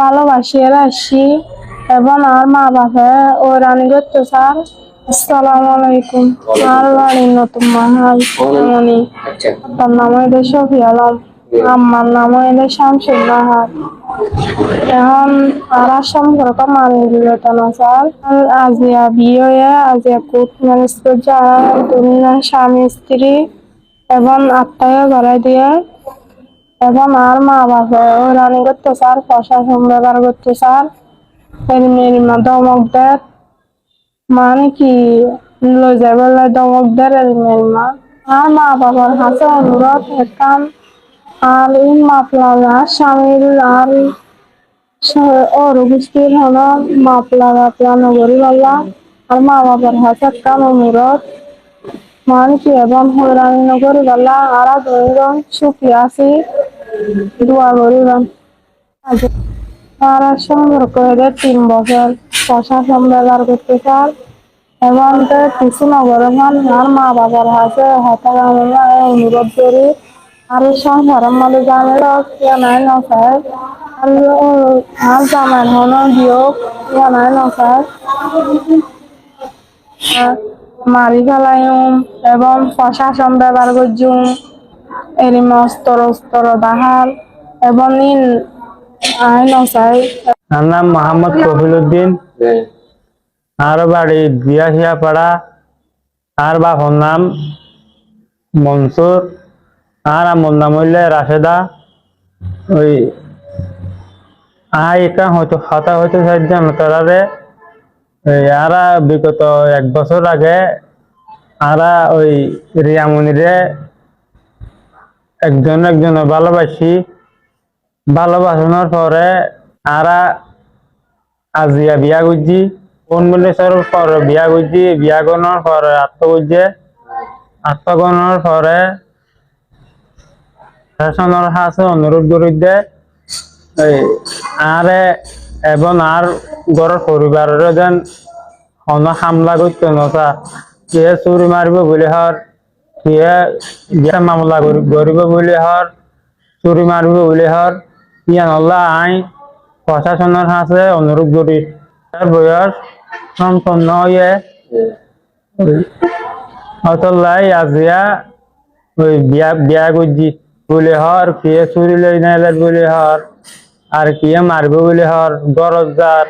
ভালোবাসি আসছি এবং আমার মা বাবা ও রানী করতে স্যার আসসালামু আলাইকুম। আর বাড়ি নতুন মাহাল এমনই আচ্ছা। তার নাম হইলে শফি আলম। আমার নাম হইলে শামসুল নাহার এখন আর সম্পর্ক মানে দিল না স্যার। আজিয়া বিয়ে হয়ে আজিয়া কোর্ট ম্যারেজ করে যায় দুজন স্বামী স্ত্রী এবং আত্মায় গড়াই দিয়ে এবং আর মা বাবা রানি করতে স্যার প্রশাসন ব্যবহার করতে স্যার। মা দমক দেয়। মানে কি লই যাবে দমক দেয় এর মা। আর মা বাবার হাতে অনুরোধ একখান আর এই মাপলাগা স্বামীর আর অরুগুষ্টির হল মাপলাগা প্লান করি বললা আর মা বাবার হাতে একখান অনুরোধ। মানে কি এবং হইরানি নগরী বললা আর সুখী আছি। দোয়া করিবেন তারা সম্পর্ক এদের তিন বছর প্রশাসন ব্যবহার করতে চান তার কিছু নগরমান আর মা বাবার হাতে হতাশ অনুরোধ করি আর সংসারের মধ্যে জানে নাই না স্যার। আর আর জামাই হন দিয়ক নাই না স্যার। মারি ফেলাইম এবং প্রশাসন ব্যবহার করছুম। এবং ইন আইন স্যার আমার নাম মোহাম্মদ কফিল উদ্দিন আর বাড়ি বিয়াশিয়া পাড়া আর বাপর নাম মনসুর। আর আমার নাম হইলে রাশেদা। ওই আই একা হয়তো খাতা হয়তো সাহায্য তারারে। আরা বিগত এক বছর আগে আরা ওই রিয়ামনিরে একজন একজন ভালোবাসি, ভালোবাসানোর পরে আরা আজিয়া বিয়া করছি উনচল্লিশের পর বিয়া করছি, বিয়া করার পরে আত্মগঞ্জে আত্মগণের পরে শাসনের হাসে অনুরোধ করি দে। এই আরে এবং আর ঘরের পরিবারের যেন অন হামলা করতে নতা কিয়ে চুরি মারিব বুলি হর। কিয়ে বিয়া মামলা করিব বুলি হর চুরি মারিব বুলি হর ইয়ান আল্লাহ আই প্রশাসনের হাতে অনুরোধ করি তার বয়স সম্পন্ন হয়ে অতলাই আজিয়া ওই বিয়া বিয়া করছি বলে হর কিয়ে চুরি লই নাইলে বলে হর আর কিয়ে মারবে বলে হর গরজ যার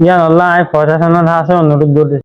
ইয়ান আল্লাহ আই প্রশাসনের হাতে অনুরোধ করি